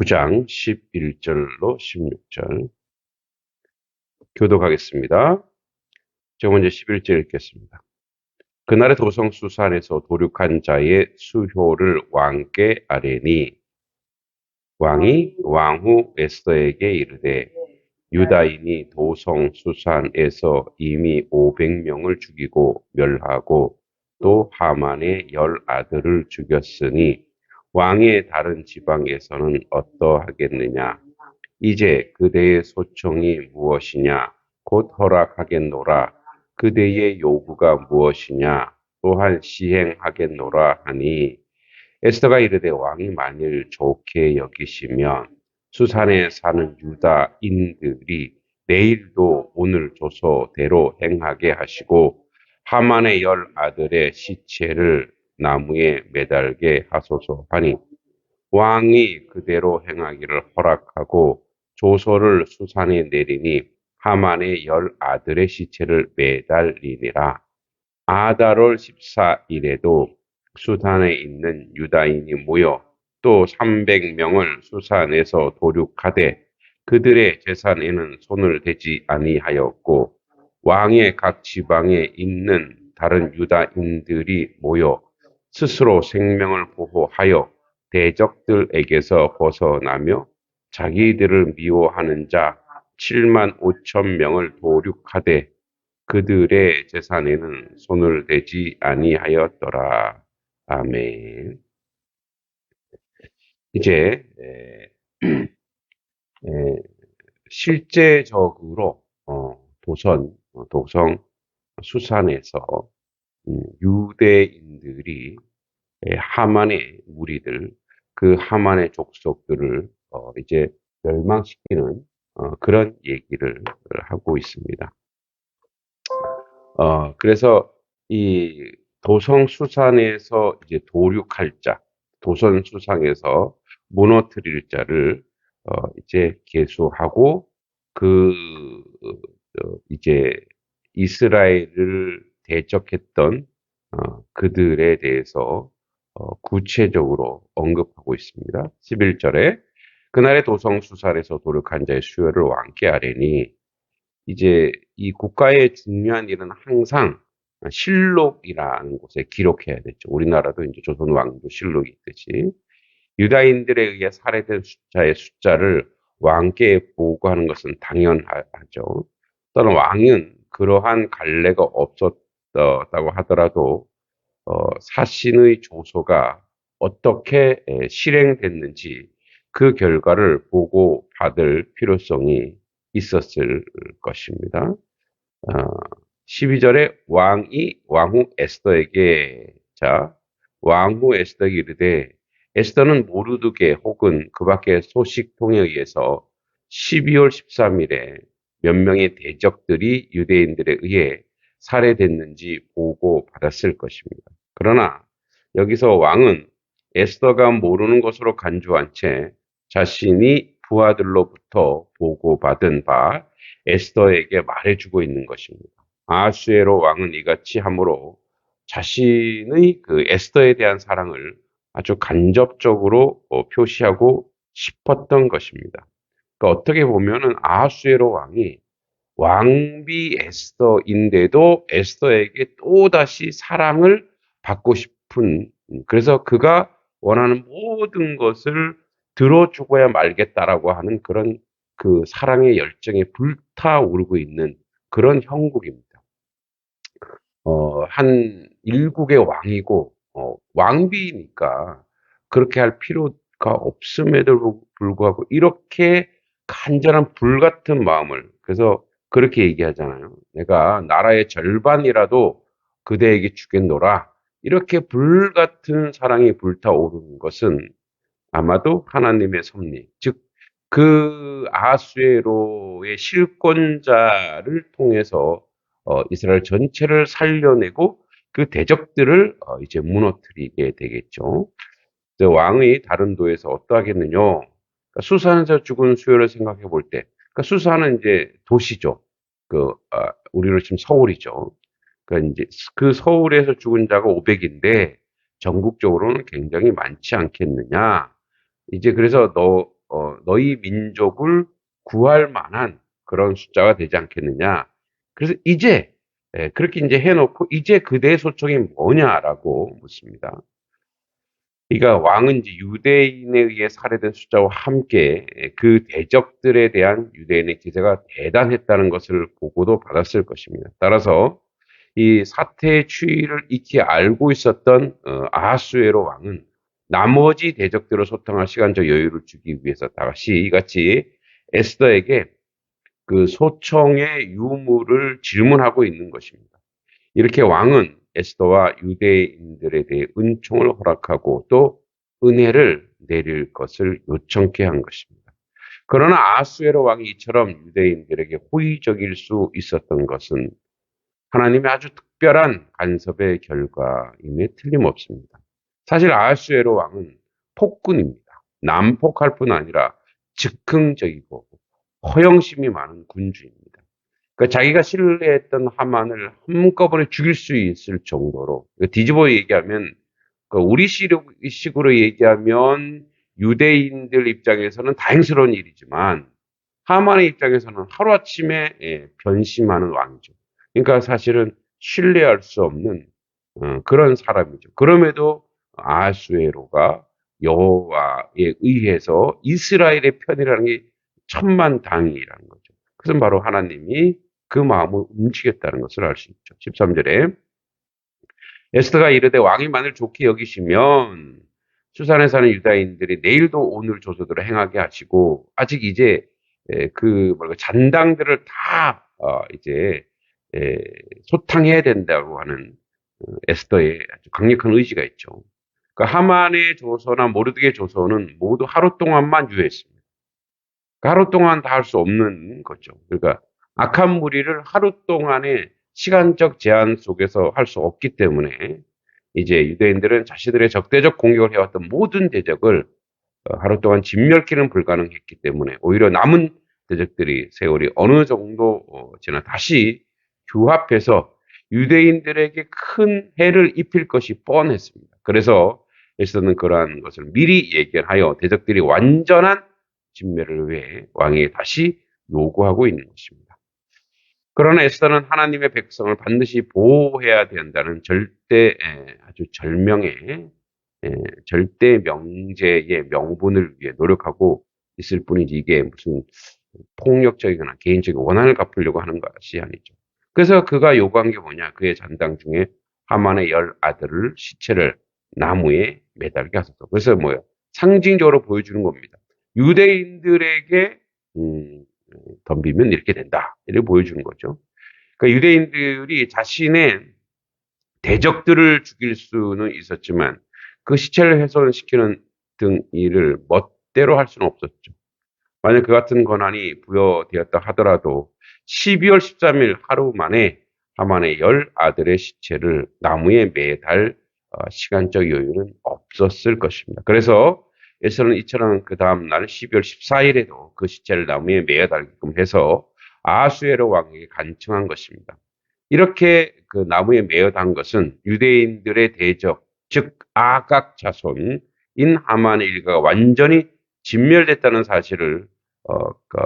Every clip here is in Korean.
9장 11절로 16절 교독하겠습니다. 제가 먼저 11절 읽겠습니다. 그날의 도성 수산에서 도륙한 자의 수효를 왕께 아뢰니 왕이 왕후 에스더에게 이르되 유다인이 도성 수산에서 이미 500명을 죽이고 멸하고 또 하만의 열 아들을 죽였으니 왕의 다른 지방에서는 어떠하겠느냐? 이제 그대의 소청이 무엇이냐? 곧 허락하겠노라. 그대의 요구가 무엇이냐? 또한 시행하겠노라 하니 에스더가 이르되 왕이 만일 좋게 여기시면 수산에 사는 유다인들이 내일도 오늘 조서대로 행하게 하시고 하만의 열 아들의 시체를 나무에 매달게 하소서 하니 왕이 그대로 행하기를 허락하고 조서를 수산에 내리니 하만의 열 아들의 시체를 매달리니라. 아다롤 14일에도 수산에 있는 유다인이 모여 또 300명을 수산에서 도륙하되 그들의 재산에는 손을 대지 아니하였고 왕의 각 지방에 있는 다른 유다인들이 모여 스스로 생명을 보호하여 대적들에게서 벗어나며 자기들을 미워하는 자 7만 5천 명을 도륙하되 그들의 재산에는 손을 대지 아니하였더라. 아멘. 이제 에, 에, 실제적으로 어, 도선 어, 도성 수산에서 음, 유대인들이 하만의 무리들, 그 하만의 족속들을 어, 이제 멸망시키는 어, 그런 얘기를 하고 있습니다. 어, 그래서 이 도성 수산에서 이제 도륙할 자, 도선 수상에서 무너뜨릴 자를 어, 이제 계수하고 그 어, 이제 이스라엘을 대적했던 어, 그들에 대해서 어, 구체적으로 언급하고 있습니다. 11절에 그날의 도성 수살에서 도륙한 자의 수요를 왕께 아뢰니 이제 이 국가의 중요한 일은 항상 실록이라는 곳에 기록해야 되죠. 우리나라도 이제 조선 왕조 실록이 있듯이 유다인들에 의해 살해된 숫자의 숫자를 왕께 보고하는 것은 당연하죠. 또는 왕은 그러한 갈래가 없었 다고 하더라도 어, 사신의 조소가 어떻게 실행됐는지 그 결과를 보고 받을 필요성이 있었을 것입니다. 어, 12절에 왕이 왕후 에스더에게 자 왕후 에스더에게 이르되 에스더는 모르드게 혹은 그 밖의 소식통에 의해서 12월 13일에 몇 명의 대적들이 유대인들에 의해 살해됐는지 보고 받았을 것입니다. 그러나 여기서 왕은 에스더가 모르는 것으로 간주한 채 자신이 부하들로부터 보고받은 바 에스더에게 말해주고 있는 것입니다. 아수에로 왕은 이같이 함으로 자신의 그 에스더에 대한 사랑을 아주 간접적으로 어, 표시하고 싶었던 것입니다. 그러니까 어떻게 보면은 아수에로 왕이 왕비 에스더인데도 에스더에게 또다시 사랑을 받고 싶은 그래서 그가 원하는 모든 것을 들어주고야 말겠다라고 하는 그런 그 사랑의 열정에 불타오르고 있는 그런 형국입니다. 어, 한 일국의 왕이고 어, 왕비니까 그렇게 할 필요가 없음에도 불구하고 이렇게 간절한 불 같은 마음을 그래서 그렇게 얘기하잖아요. 내가 나라의 절반이라도 그대에게 주겠노라. 이렇게 불 같은 사랑이 불타오르는 것은 아마도 하나님의 섭리, 즉, 그 아수에로의 실권자를 통해서 어, 이스라엘 전체를 살려내고 그 대적들을 어, 이제 무너뜨리게 되겠죠. 왕의 다른 도에서 어떠하겠느냐? 그러니까 수산에서 죽은 수요를 생각해 볼 때, 그러니까 수산은 이제 도시죠. 그 아, 우리로 치면 서울이죠. 그러니까 이제 그 서울에서 죽은 자가 500인데 전국적으로는 굉장히 많지 않겠느냐. 이제 그래서 너 어, 너희 민족을 구할 만한 그런 숫자가 되지 않겠느냐. 그래서 이제 예, 그렇게 이제 해놓고 이제 그대의 소총이 뭐냐라고 묻습니다. 그러니까 왕은 이제 유대인에 의해 살해된 숫자와 함께 그 대적들에 대한 유대인의 기세가 대단했다는 것을 보고도 받았을 것입니다. 따라서 이 사태의 추이를 익히 알고 있었던 어, 아하수에로 왕은 나머지 대적들을 소통할 시간적 여유를 주기 위해서 다시 이같이 에스더에게 그 소총의 유무를 질문하고 있는 것입니다. 이렇게 왕은 에스더와 유대인들에 대해 은총을 허락하고 또 은혜를 내릴 것을 요청케 한 것입니다. 그러나 아수에로 왕이 이처럼 유대인들에게 호의적일 수 있었던 것은 하나님의 아주 특별한 간섭의 결과임에 틀림없습니다. 사실 아하수에로 왕은 폭군입니다. 난폭할 뿐 아니라 즉흥적이고 허영심이 많은 군주입니다. 그러니까 자기가 신뢰했던 하만을 한꺼번에 죽일 수 있을 정도로 뒤집어 얘기하면 그 우리 식으로 얘기하면 유대인들 입장에서는 다행스러운 일이지만 하만의 입장에서는 하루아침에 예, 변심하는 왕이죠. 그러니까 사실은 신뢰할 수 없는 어, 그런 사람이죠. 그럼에도 아수에로가 여호와에 의해서 이스라엘의 편이라는 게 천만당이라는 거죠. 그것은 바로 하나님이 그 마음을 움직였다는 것을 알 수 있죠. 13절에 에스더가 이르되 왕이 만일 좋게 여기시면 수산에 사는 유다인들이 내일도 오늘 조서들을 행하게 하시고 아직 이제 그 뭐랄까 잔당들을 다 어, 이제 에, 소탕해야 된다고 하는 어, 에스더의 아주 강력한 의지가 있죠. 그 하만의 조서나 모르드의 조서는 모두 하루 동안만 유효했습니다. 그 하루 동안 다 할 수 없는 거죠. 그러니까 악한 무리를 하루 동안의 시간적 제한 속에서 할 수 없기 때문에 이제 유대인들은 자신들의 적대적 공격을 해왔던 모든 대적을 어, 하루 동안 진멸키는 불가능했기 때문에 오히려 남은 대적들이 세월이 어느 정도 어, 지나 다시 규합해서 유대인들에게 큰 해를 입힐 것이 뻔했습니다. 그래서 에서는 그러한 것을 미리 예견하여 대적들이 완전한 진멸을 위해 왕에게 다시 요구하고 있는 것입니다. 그러나 에스더는 하나님의 백성을 반드시 보호해야 된다는 절대 아주 절명의 절대 명제의 명분을 위해 노력하고 있을 뿐이지 이게 무슨 폭력적이거나 개인적인 원한을 갚으려고 하는 것이 아니죠. 그래서 그가 요구한 게 뭐냐? 그의 잔당 중에 하만의 열 아들을 시체를 나무에 매달게 하소서. 그래서 뭐예요? 상징적으로 보여주는 겁니다. 유대인들에게 음, 덤비면 이렇게 된다. 이렇게 보여주는 거죠. 그러니까 유대인들이 자신의 대적들을 죽일 수는 있었지만 그 시체를 훼손시키는 등 일을 멋대로 할 수는 없었죠. 만약 그 같은 권한이 부여되었다 하더라도 12월 13일 하루 만에 하만의 열 아들의 시체를 나무에 매달 어, 시간적 여유는 없었을 것입니다. 그래서 에서는 이처럼 그 다음 날 12월 14일에도 그 시체를 나무에 매어 달게끔 해서 아수에로 왕에게 간청한 것입니다. 이렇게 그 나무에 매어 단 것은 유대인들의 대적, 즉 아각 자손인 하만의 일가가 완전히 진멸됐다는 사실을 어, 그,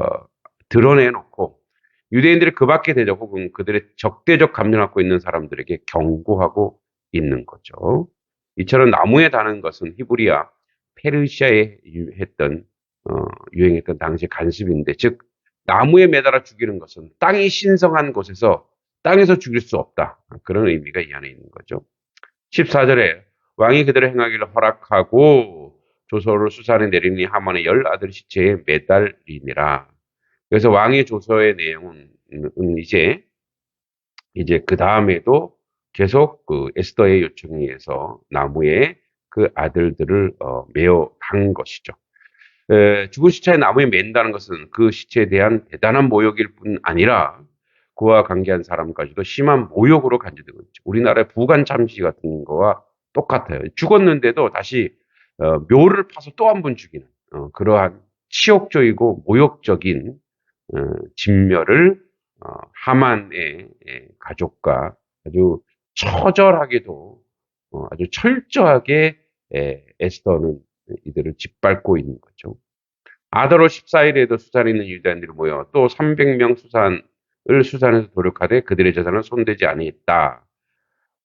드러내놓고 유대인들이 그 밖의 대적 혹은 그들의 적대적 감정을 갖고 있는 사람들에게 경고하고 있는 거죠. 이처럼 나무에 다는 것은 히브리아 페르시아에 했던 어, 유행했던 당시 간습인데 즉 나무에 매달아 죽이는 것은 땅이 신성한 곳에서 땅에서 죽일 수 없다. 그런 의미가 이 안에 있는 거죠. 14절에 왕이 그대로 행하기를 허락하고 조서를 수산에 내리니 하만의 열 아들 시체에 매달리니라. 그래서 왕의 조서의 내용은 이제 이제 그 다음에도 계속 그 에스더의 요청에 의해서 나무에 그 아들들을 어, 메어 간 것이죠. 에, 죽은 시체에 나무에 맨다는 것은 그 시체에 대한 대단한 모욕일 뿐 아니라 그와 관계한 사람까지도 심한 모욕으로 간주되고 있죠. 우리나라의 부관 참시 같은 거와 똑같아요. 죽었는데도 다시 어, 묘를 파서 또 한 번 죽이는 어, 그러한 치욕적이고 모욕적인 어, 진멸을 어, 하만의 예, 가족과 아주 처절하게도 어, 아주 철저하게 에, 에스더는 이들을 짓밟고 있는 거죠. 아더로 14일에도 수산에 있는 유대인들이 모여 또 300명 수산을 수산해서 도력하되 그들의 재산은 손대지 아니했다.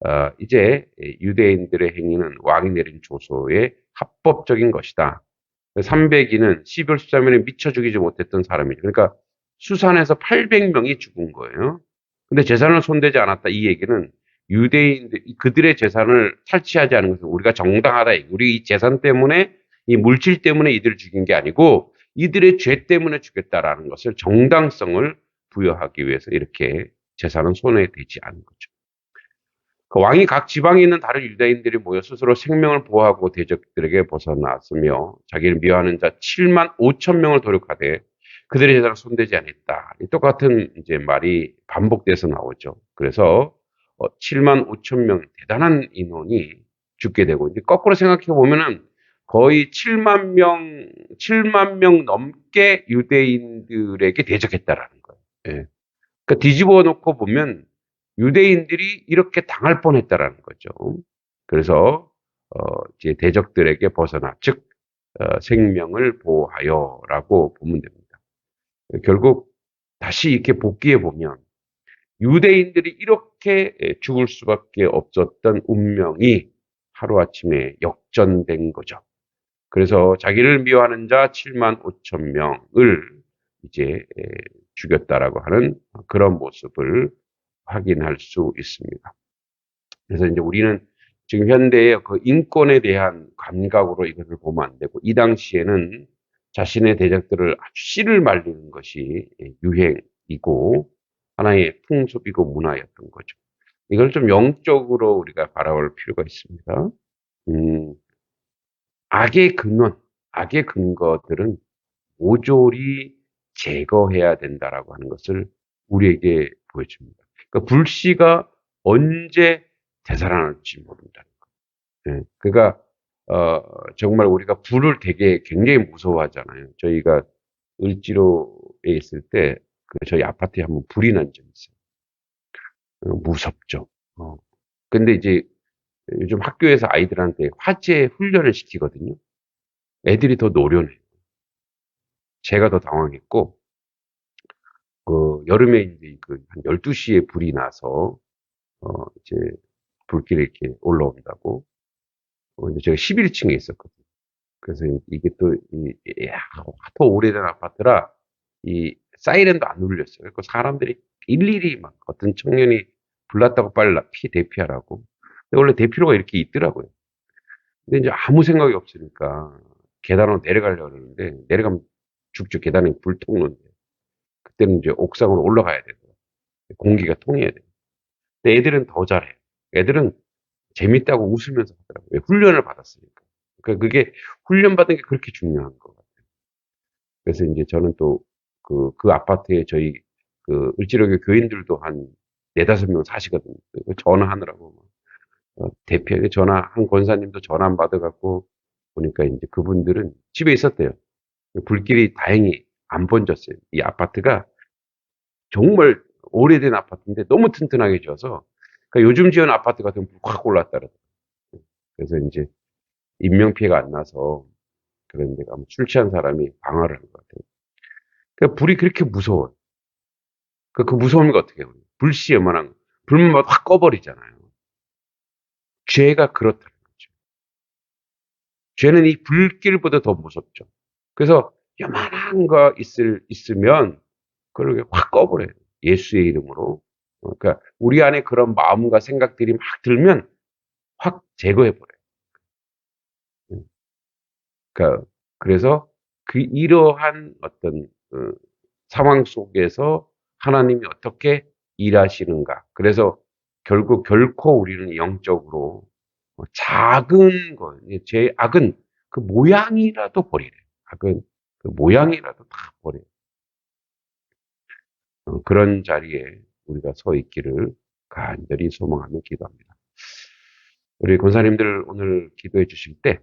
어, 이제 유대인들의 행위는 왕이 내린 조소의 합법적인 것이다. 300인은 12월 13일에 미쳐 죽이지 못했던 사람이죠. 그러니까 수산에서 800명이 죽은 거예요. 근데 재산을 손대지 않았다. 이 얘기는 유대인들, 그들의 재산을 탈취하지 않은 것은 우리가 정당하다. 우리 이 재산 때문에, 이 물질 때문에 이들을 죽인 게 아니고, 이들의 죄 때문에 죽였다라는 것을 정당성을 부여하기 위해서 이렇게 재산은 손에 대지 않은 거죠. 그 왕이 각 지방에 있는 다른 유대인들이 모여 스스로 생명을 보호하고 대적들에게 벗어났으며 자기를 미워하는 자 7만 5천 명을 도륙하되 그들의 재산을 손대지 않았다. 똑같은 이제 말이 반복돼서 나오죠. 그래서 7만 어, 5천 명 대단한 인원이 죽게 되고 이제 거꾸로 생각해 보면은 거의 7만 명 7만 명 넘게 유대인들에게 대적했다라는 거예요. 예. 그러니까 뒤집어 놓고 보면 유대인들이 이렇게 당할 뻔했다라는 거죠. 그래서 어, 이제 대적들에게 벗어나 즉 어, 생명을 보호하여라고 보면 됩니다. 결국 다시 이렇게 복귀해 보면 유대인들이 이렇게 죽을 수밖에 없었던 운명이 하루아침에 역전된 거죠. 그래서 자기를 미워하는 자 7만 5천 명을 이제 죽였다라고 하는 그런 모습을 확인할 수 있습니다. 그래서 이제 우리는 지금 현대의 그 인권에 대한 감각으로 이것을 보면 안 되고 이 당시에는 자신의 대적들을 아주 씨를 말리는 것이 유행이고 하나의 풍습이고 문화였던 거죠. 이걸 좀 영적으로 우리가 바라볼 필요가 있습니다. 음, 악의 근원, 악의 근거들은 모조리 제거해야 된다라고 하는 것을 우리에게 보여줍니다. 그러니까 불씨가 언제 되살아날지 모른다는 거. 예, 그러니까 어, 정말 우리가 불을 되게 굉장히 무서워하잖아요. 저희가 을지로에 있을 때 그 저희 아파트에 한번 불이 난 적이 있어요. 어, 무섭죠. 어. 근데 이제 요즘 학교에서 아이들한테 화재 훈련을 시키거든요. 애들이 더 노련해요. 제가 더 당황했고, 그 여름에 이제 그 한 12시에 불이 나서 어 이제 불길이 이렇게 올라온다고 어 이제 제가 11층에 있었거든요. 그래서 이게 또 이, 야, 더 오래된 아파트라 이 사이렌도 안 울렸어요. 그 사람들이 일일이 막 어떤 청년이 불났다고 빨리 피 대피하라고. 근데 원래 대피로가 이렇게 있더라고요. 근데 이제 아무 생각이 없으니까 계단으로 내려가려고 그러는데 내려가면 쭉쭉 계단에 불 통로인데 그때는 이제 옥상으로 올라가야 되고 공기가 통해야 돼요. 근데 애들은 더 잘해. 애들은 재밌다고 웃으면서 하더라고요. 훈련을 받았으니까. 그러니까 그게 훈련 받은 게 그렇게 중요한 것 같아요. 그래서 이제 저는 또 그, 그 아파트에 저희 그 을지로교 교인들도 한 네다섯 명 사시거든요. 전화하느라고. 어, 대표에게 전화, 한 권사님도 전화 안 받아갖고 보니까 이제 그분들은 집에 있었대요. 불길이 다행히 안 번졌어요. 이 아파트가 정말 오래된 아파트인데 너무 튼튼하게 지어서 그러니까 요즘 지은 아파트 같으면 확 올랐다 그러더라고요. 그래서 이제 인명피해가 안 나서 그런 데가 술 취한 사람이 방어를 한 것 같아요. 그 불이 그렇게 무서워요. 그, 그 무서움이 어떻게 해요? 불씨 웬만한, 불만 확 꺼버리잖아요. 죄가 그렇다는 거죠. 죄는 이 불길보다 더 무섭죠. 그래서 요만한 거 있을, 있으면, 그걸 확 꺼버려요. 예수의 이름으로. 어, 그러니까, 우리 안에 그런 마음과 생각들이 막 들면, 확 제거해버려요. 음. 그러니까, 그래서 그 이러한 어떤 그 상황 속에서 하나님이 어떻게 일하시는가. 그래서 결국 결코 우리는 영적으로 뭐 작은 것, 제 악은 그 모양이라도 버리래. 악은 그 모양이라도 다 버려. 어, 그런 자리에 우리가 서 있기를 간절히 소망하며 기도합니다. 우리 권사님들 오늘 기도해 주실 때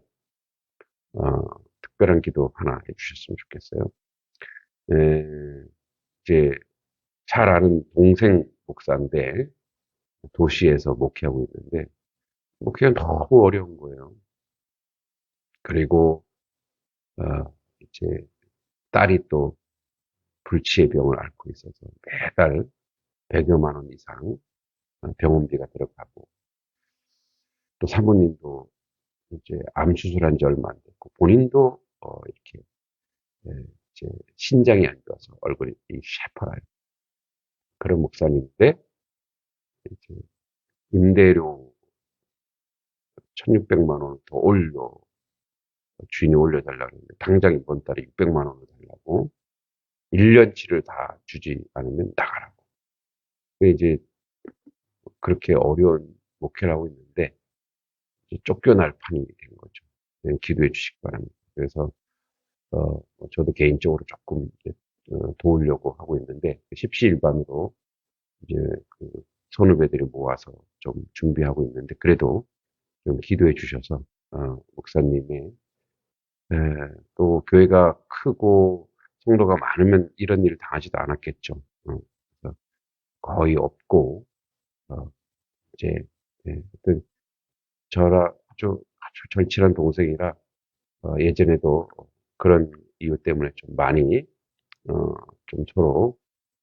어, 특별한 기도 하나 해주셨으면 좋겠어요. 에, 이제 잘 아는 동생 목사인데 도시에서 목회하고 있는데 목회가 너무 어려운 거예요. 그리고 어, 이제 딸이 또 불치의 병을 앓고 있어서 매달 100여만 원 이상 병원비가 들어가고 또 사모님도 이제 암 수술한 지 얼마 안 됐고 본인도 어, 이렇게 예, 이제 신장이 안 좋아서 얼굴이 쉐퍼라요. 그런 목사님인데 이제 임대료 1,600만 원을 더 올려 주인이 올려달라고 했는데 당장 이번 달에 600만 원을 달라고 1년치를 다 주지 않으면 나가라고. 이제 그렇게 어려운 목회를 하고 있는데 쫓겨날 판이 된 거죠. 기도해 주시기 바랍니다. 그래서 어, 저도 개인적으로 조금 어, 도우려고 하고 있는데 십시일반으로 이제 그 선후배들이 모아서 좀 준비하고 있는데 그래도 좀 기도해 주셔서 어, 목사님의 에, 또 교회가 크고 성도가 많으면 이런 일을 당하지도 않았겠죠. 어, 거의 없고 어, 이제 예, 하여튼 저라 아주 아주 절친한 동생이라 어, 예전에도 그런 이유 때문에 좀 많이 어, 좀 서로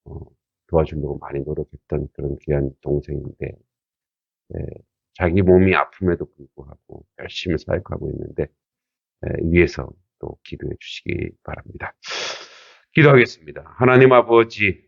어, 도와주려고 많이 노력했던 그런 귀한 동생인데 예, 자기 몸이 아픔에도 불구하고 열심히 사역하고 있는데 예, 위에서 또 기도해 주시기 바랍니다. 기도하겠습니다. 하나님 아버지,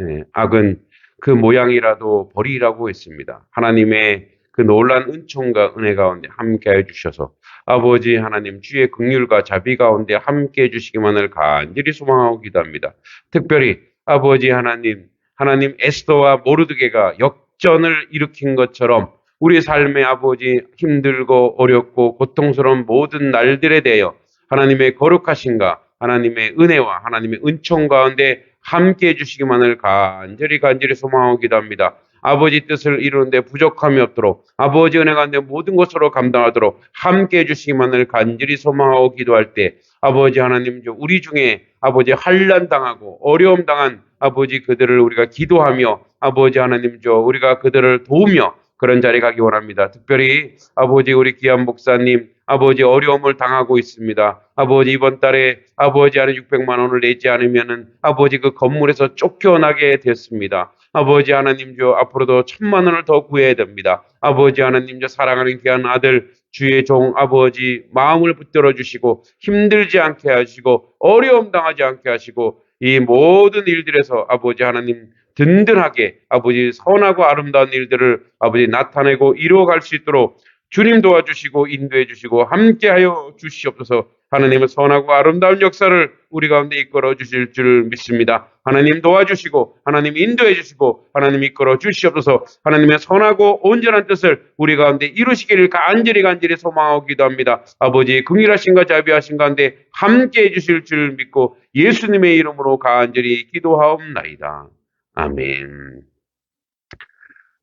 예, 악은 그 모양이라도 버리라고 했습니다. 하나님의 그 놀란 은총과 은혜 가운데 함께 해 주셔서 아버지 하나님 주의 긍휼과 자비 가운데 함께 해 주시기만을 간절히 소망하고 기도합니다. 특별히 아버지 하나님, 하나님 에스더와 모르드게가 역전을 일으킨 것처럼 우리 삶의 아버지 힘들고 어렵고 고통스러운 모든 날들에 대하여 하나님의 거룩하신가 하나님의 은혜와 하나님의 은총 가운데 함께 해주시기만을 간절히 간절히 소망하고 기도합니다. 아버지 뜻을 이루는데 부족함이 없도록 아버지 은혜 가운데 모든 것으로 감당하도록 함께 해주시기만을 간절히 소망하고 기도할 때 아버지 하나님 우리 중에 아버지 환란 당하고 어려움 당한 아버지 그들을 우리가 기도하며 아버지 하나님 저 우리가 그들을 도우며 그런 자리에 가기 원합니다. 특별히 아버지 우리 귀한 목사님 아버지 어려움을 당하고 있습니다. 아버지 이번 달에 아버지 안에 600만 원을 내지 않으면은 아버지 그 건물에서 쫓겨나게 됐습니다. 아버지 하나님 저 앞으로도 천만 원을 더 구해야 됩니다. 아버지 하나님 저 사랑하는 귀한 아들 주의 종 아버지 마음을 붙들어 주시고 힘들지 않게 하시고 어려움 당하지 않게 하시고 이 모든 일들에서 아버지 하나님 든든하게 아버지 선하고 아름다운 일들을 아버지 나타내고 이루어갈 수 있도록 주님 도와주시고 인도해 주시고 함께하여 주시옵소서 하나님의 선하고 아름다운 역사를 우리 가운데 이끌어 주실 줄 믿습니다. 하나님 도와주시고 하나님 인도해 주시고 하나님 이끌어 주시옵소서 하나님의 선하고 온전한 뜻을 우리 가운데 이루시기를 간절히 간절히 소망하고 기도합니다. 아버지 긍일하신과 자비하신 가운데 함께해 주실 줄 믿고 예수님의 이름으로 간절히 기도하옵나이다. 아멘.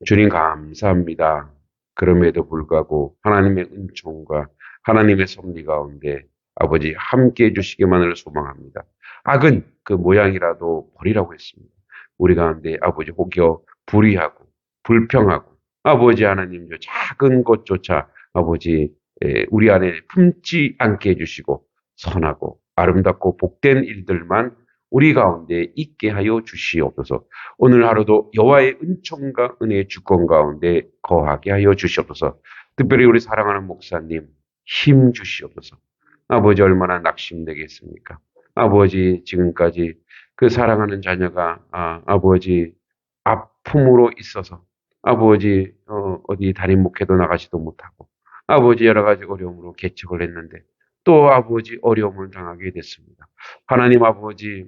주님 감사합니다. 그럼에도 불구하고 하나님의 은총과 하나님의 섭리 가운데 아버지 함께 해주시기만을 소망합니다. 악은 그 모양이라도 버리라고 했습니다. 우리 가운데 아버지 혹여 불의하고 불평하고 아버지 하나님 저 작은 것조차 아버지 우리 안에 품지 않게 해주시고 선하고 아름답고 복된 일들만 우리 가운데 있게 하여 주시옵소서. 오늘 하루도 여호와의 은총과 은혜의 주권 가운데 거하게 하여 주시옵소서. 특별히 우리 사랑하는 목사님 힘 주시옵소서. 아버지 얼마나 낙심되겠습니까? 아버지 지금까지 그 사랑하는 자녀가 아, 아버지 아픔으로 있어서 아버지 어, 어디 달인 목회도 나가지도 못하고 아버지 여러 가지 어려움으로 개척을 했는데 또 아버지 어려움을 당하게 됐습니다. 하나님 아버지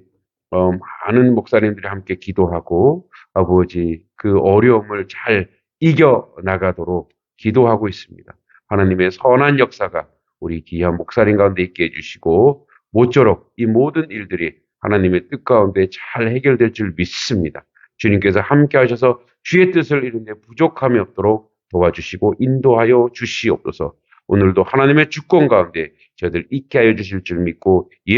어, 많은 목사님들이 함께 기도하고 아버지 그 어려움을 잘 이겨 나가도록 기도하고 있습니다. 하나님의 선한 역사가 우리 귀한 목사님 가운데 있게 해주시고 모쪼록 이 모든 일들이 하나님의 뜻 가운데 잘 해결될 줄 믿습니다. 주님께서 함께 하셔서 주의 뜻을 이루는데 부족함이 없도록 도와주시고 인도하여 주시옵소서. 오늘도 하나님의 주권 가운데 저희들 있게 하여 주실 줄 믿고 예